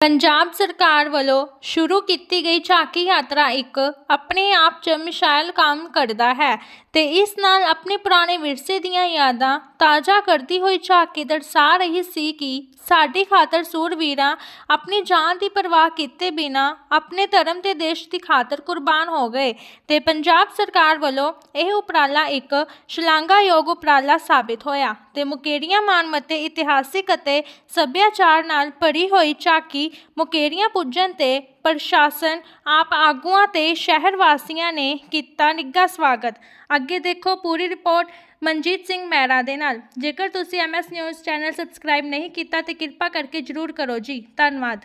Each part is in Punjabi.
ਪੰਜਾਬ ਸਰਕਾਰ ਵੱਲੋਂ ਸ਼ੁਰੂ ਕੀਤੀ ਗਈ ਝਾਕੀ ਯਾਤਰਾ ਇੱਕ ਆਪਣੇ ਆਪ 'ਚ ਮਿਸਾਲ ਕੰਮ ਕਰਦਾ ਹੈ। ਤੇ ਇਸ ਨਾਲ ਆਪਣੇ ਪੁਰਾਣੇ ਵਿਰਸੇ ਦੀਆਂ ਯਾਦਾਂ ਤਾਜ਼ਾ ਕਰਦੀ ਹੋਈ ਝਾਕੀ ਦਰਸਾ ਰਹੀ ਸੀ ਕਿ ਸਾਡੀ ਖਾਤਰ ਸੂਰਵੀਰਾਂ ਆਪਣੀ ਜਾਨ ਦੀ ਪਰਵਾਹ ਕੀਤੇ ਬਿਨਾ ਆਪਣੇ ਧਰਮ ਤੇ ਦੇਸ਼ ਦੀ ਖਾਤਰ ਕੁਰਬਾਨ ਹੋ ਗਏ ਤੇ ਪੰਜਾਬ ਸਰਕਾਰ ਵੱਲੋਂ ਇਹ ਉਪਰਾਲਾ ਇੱਕ ਸ਼ਲਾਘਾਯੋਗ ਉਪਰਾਲਾ ਸਾਬਿਤ ਹੋਇਆ ਤੇ ਮੁਕੇਰੀਆਂ ਮਾਨਮੱਤੇ ਇਤਿਹਾਸਿਕ ਅਤੇ ਸੱਭਿਆਚਾਰ ਨਾਲ ਭਰੀ ਹੋਈ ਝਾਕੀ ਮੁਕੇਰੀਆਂ ਪੁੱਜਣ ਤੇ ਪ੍ਰਸ਼ਾਸਨ ਆਪ ਆਗੂਆਂ ਤੇ ਸ਼ਹਿਰ ਵਾਸੀਆਂ ਨੇ ਕੀਤਾ ਨਿੱਘਾ ਸਵਾਗਤ। ਅੱਗੇ ਦੇਖੋ ਪੂਰੀ ਰਿਪੋਰਟ ਮਨਜੀਤ ਸਿੰਘ ਮਹਿਰਾ ਦੇ ਨਾਲ। ਜੇਕਰ ਤੁਸੀਂ ਐਮਐਸ ਨਿਊਜ਼ ਚੈਨਲ ਸਬਸਕ੍ਰਾਈਬ ਨਹੀਂ ਕੀਤਾ ਤੇ ਕਿਰਪਾ ਕਰਕੇ ਜਰੂਰ ਕਰੋ ਜੀ। ਧੰਨਵਾਦ।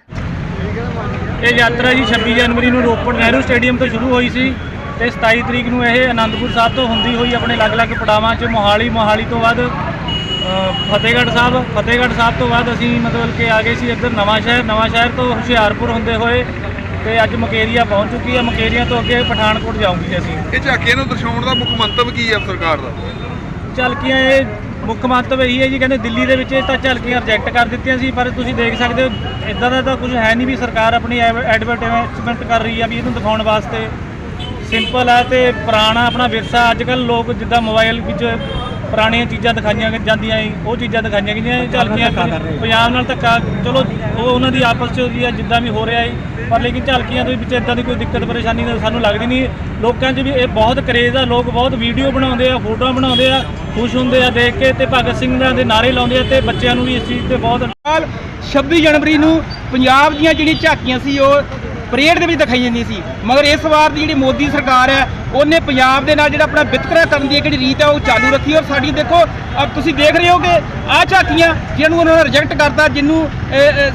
ਇਹ ਯਾਤਰਾ ਜੀ 26 ਜਨਵਰੀ ਨੂੰ ਰੋਪੜ ਨਹਿਰੂ ਸਟੇਡੀਅਮ ਤੋਂ ਸ਼ੁਰੂ ਹੋਈ ਸੀ ਤੇ 27 ਤਰੀਕ ਨੂੰ ਇਹ ਆਨੰਦਪੁਰ ਸਾਹਿਬ ਤੋਂ ਹੁੰਦੀ ਹੋਈ ਆਪਣੇ ਅਲੱਗ-ਅਲੱਗ ਪੜਾਵਾਂ 'ਚ ਮੋਹਾਲੀ ਮੋਹਾਲੀ ਤੋਂ ਬਾਅਦ ਫਤਿਹਗੜ੍ਹ ਸਾਹਿਬ ਫਤਿਹਗੜ੍ਹ ਸਾਹਿਬ ਤੋਂ ਬਾਅਦ ਅਸੀਂ ਮਤਲਬ ਕਿ ਆ ਗਏ ਸੀ ਇੱਧਰ ਨਵਾਂ ਸ਼ਹਿਰ ਨਵਾਂ ਸ਼ਹਿਰ ਤੋਂ ਹੁਸ਼ਿਆਰਪੁਰ ਹੁੰਦੇ ਹੋਏ ਤੇ ਅੱਜ ਮਕੇਰੀਆ ਪਹੁੰਚ ਚੁੱਕੀ ਹੈ ਮਕੇਰੀਆ ਤੋਂ ਅੱਗੇ ਪਠਾਨਕੋਟ ਜਾਊਂਗੀ ਅਸੀਂ। ਇਹ ਝਾਕੀਆਂ ਨੂੰ ਦਰਸਾਉਣ ਦਾ ਮੁੱਖ ਮੰਤਵ ਕੀ ਹੈ ਸਰਕਾਰ ਦਾ? ਝਲਕੀਆਂ ਇਹ ਮੁੱਖ ਮੰਤਵ ਇਹੀ ਹੈ ਜੀ ਕਹਿੰਦੇ ਦਿੱਲੀ ਦੇ ਵਿੱਚ ਇਹ ਤਾਂ ਝਲਕੀਆਂ ਰਿਜੈਕਟ ਕਰ ਦਿੱਤੀਆਂ ਸੀ ਪਰ ਤੁਸੀਂ ਦੇਖ ਸਕਦੇ ਹੋ ਇਦਾਂ ਦਾ ਤਾਂ ਕੁਝ ਹੈ ਨਹੀਂ ਵੀ ਸਰਕਾਰ ਆਪਣੀ ਐਡਵਰਟਾਈਜ਼ਮੈਂਟ ਕਰ ਰਹੀ ਆ ਵੀ ਇਹਨੂੰ ਦਿਖਾਉਣ ਵਾਸਤੇ। ਸਿੰਪਲ ਹੈ ਤੇ ਪੁਰਾਣਾ ਆਪਣਾ ਵਿਰਸਾ। ਅੱਜ ਕੱਲ ਲੋਕ ਜਿੱਦਾਂ ਮੋਬਾਈਲ ਵਿੱਚ ਪੁਰਾਣੀਆਂ ਚੀਜ਼ਾਂ ਦਿਖਾਈਆਂ ਜਾਂਦੀਆਂ ਸੀ ਉਹ ਚੀਜ਼ਾਂ ਦਿਖਾਈਆਂ ਗਈਆਂ ਝਲਕੀਆਂ ਪੰਜਾਬ ਨਾਲ ਧੱਕਾ ਚਲੋ ਉਹ ਉਹਨਾਂ ਦੀ ਆਪਸ 'ਚ ਜੀ ਜਿੱਦਾਂ ਵੀ ਹੋ ਰਿਹਾ ਹੈ ਪਰ ਲੇਕਿਨ ਝਲਕੀਆਂ ਦੇ ਵਿੱਚ ਇਦਾਂ ਦੀ ਕੋਈ ਦਿੱਕਤ ਪਰੇਸ਼ਾਨੀ ਸਾਨੂੰ ਲੱਗਦੀ ਨਹੀਂ ਲੋਕਾਂ 'ਚ ਵੀ ਇਹ ਬਹੁਤ ਕਰੇਜ਼ ਆ ਲੋਕ ਬਹੁਤ ਵੀਡੀਓ ਬਣਾਉਂਦੇ ਆ ਫੋਟੋਆਂ ਬਣਾਉਂਦੇ ਆ ਖੁਸ਼ ਹੁੰਦੇ ਆ ਦੇਖ ਕੇ ਤੇ ਭਗਤ ਸਿੰਘਾਂ ਦੇ ਨਾਰੇ ਲਾਉਂਦੇ ਆ ਤੇ ਬੱਚਿਆਂ ਨੂੰ ਵੀ ਇਸ ਚੀਜ਼ ਤੇ ਬਹੁਤ ਸਾਲ 26 ਜਨਵਰੀ ਨੂੰ ਪੰਜਾਬ ਦੀਆਂ ਜਿਹੜੀ ਝਾਕੀਆਂ ਸੀ ਉਹ ਪਰੇਡ ਦੇ ਵਿੱਚ ਦਿਖਾਈ ਜਾਂਦੀਆਂ ਸੀ। ਮਗਰ ਇਸ ਵਾਰ ਦੀ ਜਿਹੜੀ ਮੋਦੀ ਸਰਕਾਰ ਹੈ, ਉਹਨੇ ਪੰਜਾਬ ਦੇ ਨਾਲ ਜਿਹੜਾ ਆਪਣਾ ਵਿਤਕਰਾ ਕਰਨ ਦੀ ਜਿਹੜੀ ਰੀਤ ਹੈ, ਉਹ ਚਾਲੂ ਰੱਖੀ ਔਰ ਸਾਡੀ ਦੇਖੋ ਅਬ ਤੁਸੀਂ ਦੇਖ ਰਹੇ ਹੋ ਕਿ ਆਹ ਝਾਕੀਆਂ ਜਿਹਨਾਂ ਨੂੰ ਉਹਨਾਂ ਨੇ ਰਿਜੈਕਟ ਕਰਤਾ, ਜਿਹਨੂੰ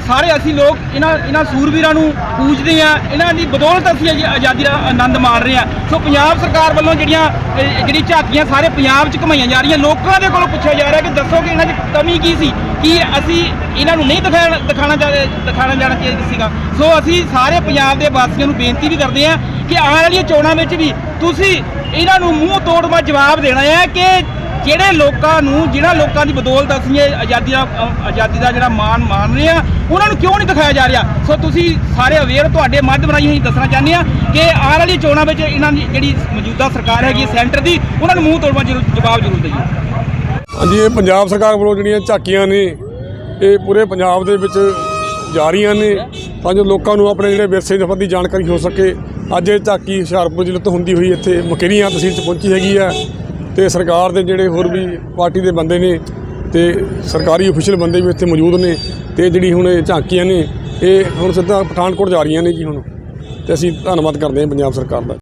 ਸਾਰੇ ਅਸੀਂ ਲੋਕ ਇਹਨਾਂ ਇਹਨਾਂ ਸੂਰਵੀਰਾਂ ਨੂੰ ਪੂਜਦੇ ਆ ਇਹਨਾਂ ਦੀ ਬਦੌਲਤ ਅਸੀਂ ਆਜ਼ਾਦੀ ਦਾ ਆਨੰਦ ਮਾਣ ਰਹੇ ਆ ਸੋ ਪੰਜਾਬ ਸਰਕਾਰ ਵੱਲੋਂ ਜਿਹੜੀਆਂ ਜਿਹੜੀ ਝਾਕੀਆਂ ਸਾਰੇ ਪੰਜਾਬ 'ਚ ਘਮਾਈਆਂ ਜਾ ਰਹੀਆਂ, ਲੋਕਾਂ ਦੇ ਕੋਲੋਂ ਪੁੱਛਿਆ ਜਾ ਰਿਹਾ ਕਿ ਦੱਸੋ ਕਿ ਇਹਨਾਂ 'ਚ ਕਮੀ ਕੀ ਸੀ? ਕਿ ਅਸੀਂ ਇਹਨਾਂ ਨੂੰ ਨਹੀਂ ਦਿਖਾਣਾ ਦਿਖਾਣਾ ਜਾ- ਦਿਖਾਣਾ ਜਾਣਾ ਚਾਹੀਦਾ ਸੀਗਾ। ਸੋ ਅਸੀਂ ਸਾਰੇ ਪੰਜਾਬ ਦੇ ਵਾਸੀਆਂ ਨੂੰ ਬੇਨਤੀ ਵੀ ਕਰਦੇ ਹਾਂ ਕਿ ਆਉਣ ਵਾਲੀਆਂ ਚੋਣਾਂ ਵਿੱਚ ਵੀ ਤੁਸੀਂ ਇਹਨਾਂ ਨੂੰ ਮੂੰਹ ਤੋੜਵਾ ਜਵਾਬ ਦੇਣਾ ਹੈ ਕਿ ਜਿਹੜੇ ਲੋਕਾਂ ਨੂੰ ਜਿਹਨਾਂ ਲੋਕਾਂ ਦੀ ਬਦੌਲਤ ਅਸੀਂ ਇਹ ਆਜ਼ਾਦੀ ਦਾ ਆਜ਼ਾਦੀ ਦਾ ਜਿਹੜਾ ਮਾਣ ਮਾਣ ਰਹੇ ਆ ਉਹਨਾਂ ਨੂੰ ਕਿਉਂ ਨਹੀਂ ਦਿਖਾਇਆ ਜਾ ਰਿਹਾ? ਸੋ ਤੁਸੀਂ ਸਾਰੇ ਅਵੇਅਰ ਤੁਹਾਡੇ ਮਾਧਿਅਮ ਰਾਹੀਂ ਅਸੀਂ ਦੱਸਣਾ ਚਾਹੁੰਦੇ ਆ ਕਿ ਆਉਣ ਵਾਲੀਆਂ ਚੋਣਾਂ ਵਿੱਚ ਇਹਨਾਂ ਦੀ ਜਿਹੜੀ ਮੌਜੂਦਾ ਸਰਕਾਰ ਹੈਗੀ ਸੈਂਟਰ ਦੀ, ਉਹਨਾਂ ਨੂੰ ਮੂੰਹ ਤੋੜਵਾ ਜ਼ਰੂਰ, ਜਵਾਬ ਜ਼ਰੂਰ ਦਈਏ। ਹਾਂਜੀ, ਇਹ ਪੰਜਾਬ ਸਰਕਾਰ ਵੱਲੋਂ ਜਿਹੜੀਆਂ ਝਾਕੀਆਂ ਨੇ, ਇਹ ਪੂਰੇ ਪੰਜਾਬ ਦੇ ਵਿੱਚ ਜਾ ਰਹੀਆਂ ਨੇ ਤਾਂ ਜੋ ਲੋਕਾਂ ਨੂੰ ਆਪਣੇ ਜਿਹੜੇ ਵਿਰਸੇ ਦੇ ਦੀ ਜਾਣਕਾਰੀ ਹੋ ਸਕੇ। ਅੱਜ ਇਹ ਝਾਕੀ ਹੁਸ਼ਿਆਰਪੁਰ ਜ਼ਿਲ੍ਹੇ ਤੋਂ ਹੁੰਦੀ ਹੋਈ ਇੱਥੇ ਮਕੇਰੀਆਂ ਤਹਿਸੀਲ 'ਚ ਪਹੁੰਚੀ ਹੈਗੀ ਆ ਤੇ ਸਰਕਾਰ ਦੇ ਜਿਹੜੇ ਹੋਰ ਵੀ ਪਾਰਟੀ ਦੇ ਬੰਦੇ ਨੇ ਤੇ ਸਰਕਾਰੀ ਅਫੀਸ਼ੀਅਲ ਬੰਦੇ ਵੀ ਇੱਥੇ ਮੌਜੂਦ ਨੇ ਤੇ ਜਿਹੜੀ ਹੁਣ ਇਹ ਝਾਕੀਆਂ ਨੇ, ਇਹ ਹੁਣ ਸਿੱਧਾ ਪਠਾਨਕੋਟ ਜਾ ਰਹੀਆਂ ਨੇ ਜੀ ਹੁਣ। ਤੇ ਅਸੀਂ ਧੰਨਵਾਦ ਕਰਦੇ ਹਾਂ ਪੰਜਾਬ ਸਰਕਾਰ ਦਾ।